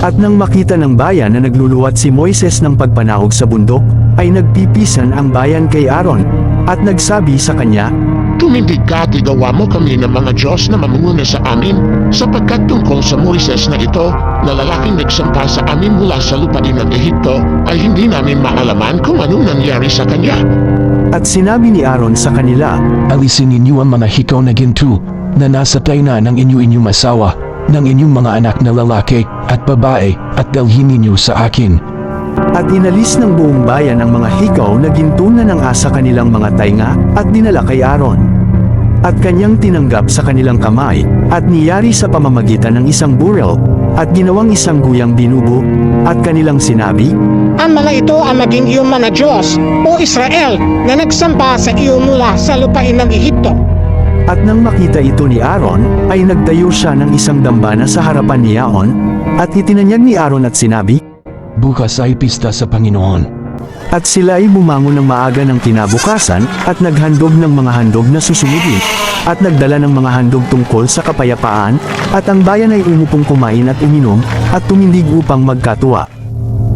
At nang makita ng bayan na nagluluwat si Moises ng pagpanahog sa bundok, ay nagpipisan ang bayan kay Aaron, at nagsabi sa kanya, Tumindig ka at igawa mo kami ng mga Diyos na mamumuna sa amin, sapagkat tungkol sa Moises na ito, na lalaking nagsampa sa amin mula sa lupain ng Ehipto, ay hindi namin maalaman kung anong nangyari sa kanya. at sinabi ni Aaron sa kanila, Alisin ninyo ang mga hikaw na ginto na nasa taina ng inyo-inyong asawa, ng inyong mga anak na lalaki at babae at dalhin ninyo sa akin. At inalis ng buong bayan ang mga hikaw na gintunan ng asa kanilang mga tainga at dinala kay Aaron. At kanyang tinanggap sa kanilang kamay at niyari sa pamamagitan ng isang burel at ginawang isang guyang binubo at kanilang sinabi, Ang mga ito ang maging iyong mga Diyos, o Israel, na nagsampa sa iyo mula sa lupain ng Ehipto. At nang makita ito ni Aaron, ay nagtayo siya ng isang dambana sa harapan ni Yaon, at itinanyag ni Aaron at sinabi, Bukas ay pista sa Panginoon. At sila ay bumangon ng maaga ng kinabukasan at naghandog ng mga handog na susumugin at nagdala ng mga handog tungkol sa kapayapaan at ang bayan ay umupong kumain at uminom at tumindig upang magkatuwa.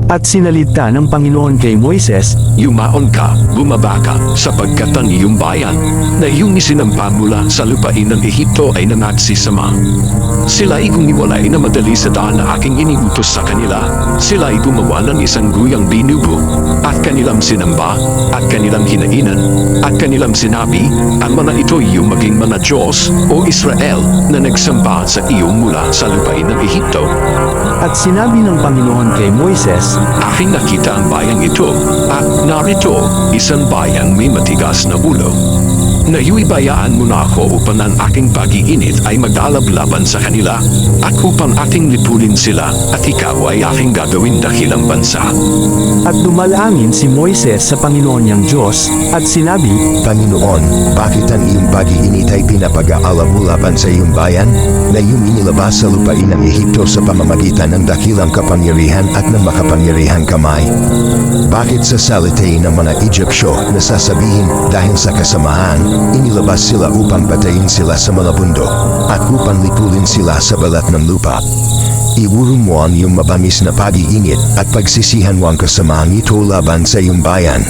At sinalita ng Panginoon kay Moises, Yumaon ka, bumaba ka, sapagkat ang iyong bayan, na iyong isinampa mula sa lupain ng Ehipto ay nangagsisama. Sila ay gumiwalay na madali sa daan na aking iniutos sa kanila. Sila ay gumawa ng isang guyang binubo, at kanilang sinamba, at kanilang hinainan, at kanilang sinabi, ang mga ito iyong maging mga Diyos, o Israel, na nagsampa sa iyo mula sa lupain ng Ehipto. at sinabi ng Panginoon kay Moises, Aking nakita ang bayang ito, at narito, isang bayang may matigas na ulo. Nayuibayaan mo na ako upang ang aking pag-iinit ay magdalablaban sa kanila, at upang aking lipulin sila, at ikaw ay aking gagawin dakilang bansa. at dumalangin si Moises sa Panginoon niyang Diyos, at sinabi, Panginoon, bakit ang iyong pag-iinit ay pinapag-aalam mo laban sa iyong bayan na iyong inilabas sa lupain ng Ehipto sa pamamagitan ng dakilang kapangyarihan at ng makapangyarihan kamay? Bakit sa salitain ng mga Egyptyo na sasabihin dahil sa kasamahan, inilabas sila upang patayin sila sa mga bundok at upang lipulin sila sa balat ng lupa? Iwuro mo ang iyong mabangis na pag-iinit at pagsisihan mo ang kasamahan ito laban sa iyong bayan.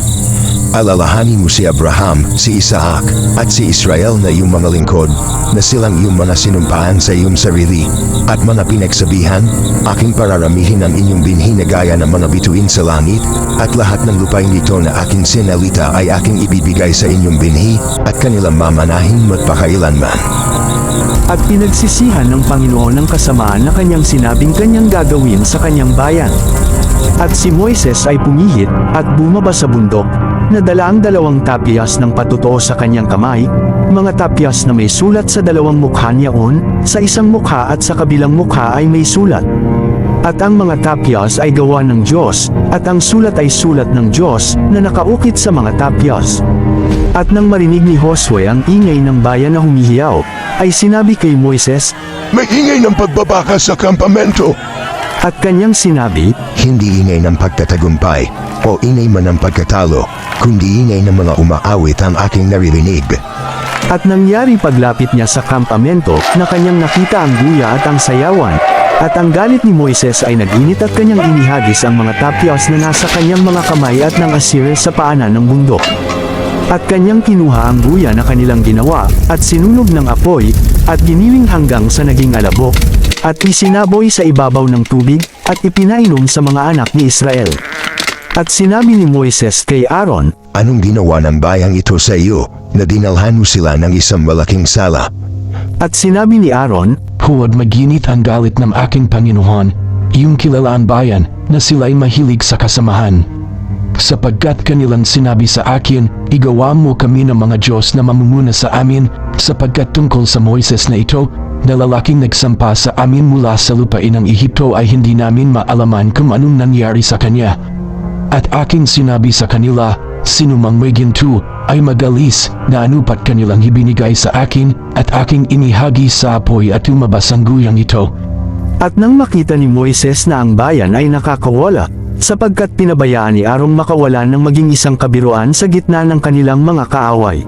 Alalahanin mo si Abraham, si Isaac, at si Israel na iyong mga lingkod, na silang iyong mga sinumpaan sa iyong sarili, at mga pinagsabihan, aking pararamihin ang inyong binhi na gaya ng mga bituin sa langit, at lahat ng lupain nito na aking sinalita ay aking ibibigay sa inyong binhi, at kanilang mamanahin magpakailanman. at pinagsisihan ng Panginoon ang kasamaan na kanyang sinabing kanyang gagawin sa kanyang bayan. At si Moises ay pumihit at bumaba sa bundok, nadala ang dalawang tapyas ng patutuo sa kanyang kamay, mga tapyas na may sulat sa dalawang mukha niyaon, sa isang mukha at sa kabilang mukha ay may sulat. At ang mga tapyas ay gawa ng Diyos, at ang sulat ay sulat ng Diyos na nakaukit sa mga tapyas. At nang marinig ni Josue ang ingay ng bayan na humihiyaw, ay sinabi kay Moises, May ingay ng pagbabaka sa kampamento! At kanyang sinabi, Hindi ingay ng pagtatagumpay o ingay man ng pagkatalo, kundi ingay ng mga umaawit ang aking naririnig. At nangyari paglapit niya sa kampamento na kanyang nakita ang guya at ang sayawan. At ang galit ni Moises ay naginit at kanyang inihagis ang mga tapyas na nasa kanyang mga kamay at ng asir sa paanan ng bundok. At kanyang kinuha ang guya na kanilang ginawa, at sinunog ng apoy, at giniling hanggang sa naging alabok, at isinaboy sa ibabaw ng tubig, at ipinainom sa mga anak ni Israel. At sinabi ni Moises kay Aaron, Anong ginawa ng bayang ito sa iyo na dinalhan mo sila ng isang malaking sala? at sinabi ni Aaron, Huwag maginit ang galit ng aking Panginoon, iyong kilalaan bayan na sila'y mahilig sa kasamahan. Sapagkat kanilang sinabi sa akin, igawa mo kami ng mga Diyos na mamumuna sa amin, sapagkat tungkol sa Moises na ito, na lalaking nagsampa sa amin mula sa lupain ng Ehipto ay hindi namin maalaman kung anong nangyari sa kanya. At aking sinabi sa kanila, sinumang may ginto ay magalis na anupat kanilang ibinigay sa akin at aking inihagi sa apoy at umabas ang guyang ito. At nang makita ni Moises na ang bayan ay nakakawala, sapagkat pinabayaan ni Aaron makawalan ng maging isang kabiruan sa gitna ng kanilang mga kaaway.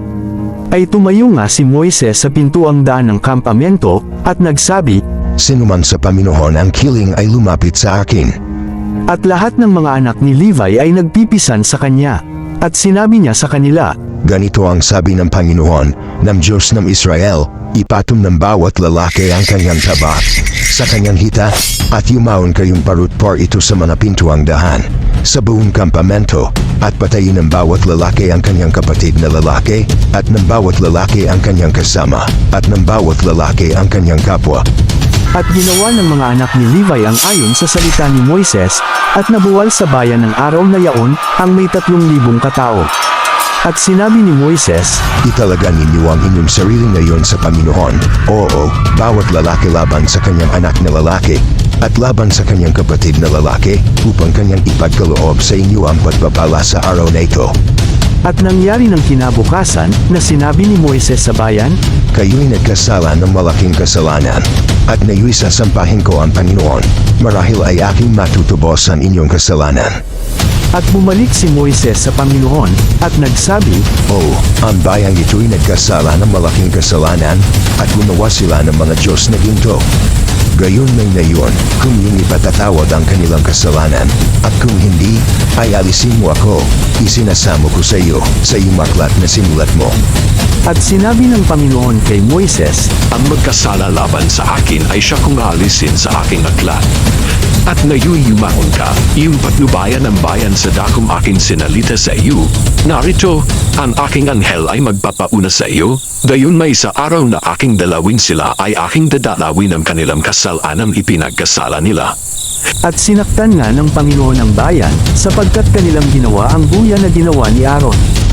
Ay tumayo nga si Moises sa pintuang daan ng kampamento, at nagsabi, sinuman sa Panginoon ang kiling ay lumapit sa akin. At lahat ng mga anak ni Levi ay nagpipisan sa kanya. At sinabi niya sa kanila, Ganito ang sabi ng Panginoon, ng Diyos ng Israel, ipatum ng bawat lalaki ang kanyang taba sa kanyang hita, at yumaon kayong parutpor ito sa mga pintuang dahan, sa buong kampamento, at patayin ng bawat lalaki ang kanyang kapatid na lalaki, at ng bawat lalaki ang kanyang kasama, at ng bawat lalaki ang kanyang kapwa, At ginawa ng mga anak ni Levi ang ayon sa salita ni Moises, at nabuwal sa bayan ng araw na yaon ang may tatlong libong katao. At sinabi ni Moises, Italaga ninyo ang inyong sarili ngayon sa Panginoon. Oo, bawat lalaki laban sa kanyang anak na lalaki, at laban sa kanyang kapatid na lalaki, upang kanyang ipagkaloob sa inyo ang pagpapala sa araw na ito. at nangyari ng kinabukasan na sinabi ni Moises sa bayan, Kayo'y nagkasala ng malaking kasalanan, at ngayo'y sasampahin ko ang Panginoon, marahil ay aking matutubos ang inyong kasalanan. at bumalik si Moises sa Panginoon, at nagsabi, Oh, ang bayang ito'y nagkasala ng malaking kasalanan, at gumawa sila ng mga Diyos na ginto. Gayon may ngayon, kung yung ipatatawad ang kanilang kasalanan, at kung hindi, ay alisin mo ako, isinasamo ko sa iyo, sa iyong aklat na simulat mo. At sinabi ng Panginoon kay Moises, Ang magkasala laban sa akin ay siya kong aalisin sa aking aklat. At ngayon yumaon ka, iyong patnubayan ng bayan sa dakong aking sinalita sa iyo. Narito, ang aking anghel ay magpapauna sa iyo. Gayon may sa araw na aking dalawin sila ay aking dadalawin ang kanilang kasalanan ipinagkasala nila. at sinaktan nga ng Panginoon ang bayan, sapagkat kanilang ginawa ang buya na ginawa ni Aaron.